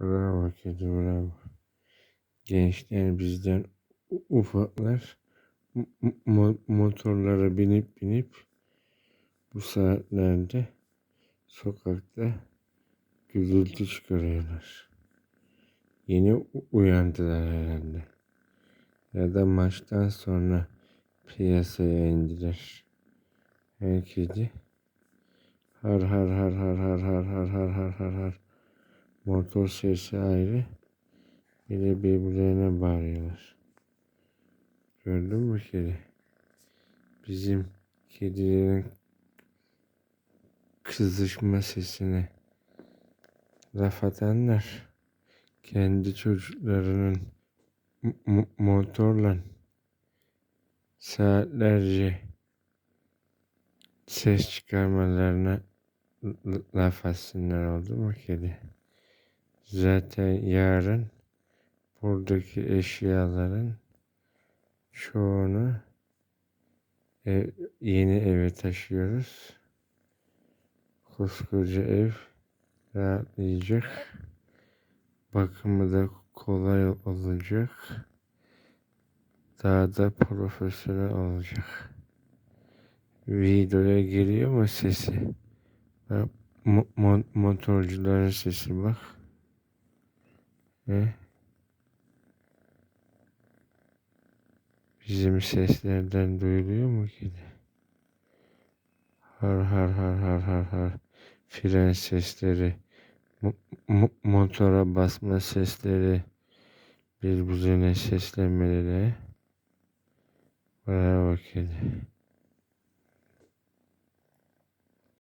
Bravo kedi bravo. Gençler bizden ufaklar mo- motorlara binip binip bu saatlerde sokakta gürültü çıkarıyorlar. Yeni uyandılar herhalde. Ya da maçtan sonra piyasaya indiler. Her kedi har har har har har har har har har har motor sesi ayrı bir de birbirlerine bağırıyorlar. Gördün mü kedi? Bizim kedilerin kızışma sesine laf atanlar kendi çocuklarının motorla saatlerce ses çıkarmalarına laf atsınlar oldu mu kedi? Zaten yarın buradaki eşyaların çoğunu ev, yeni eve taşıyoruz. Koskoca ev rahatlayacak. Bakımı da kolay olacak. Daha da profesyonel olacak. Videoya geliyor mu sesi? Mo- motorcuların sesi bak. He? Bizim seslerden duyuluyor mu ki? Har har har har har har. Fren sesleri, mo- mo- motora basma sesleri, birbirine seslenmeleri. Bravo kedi.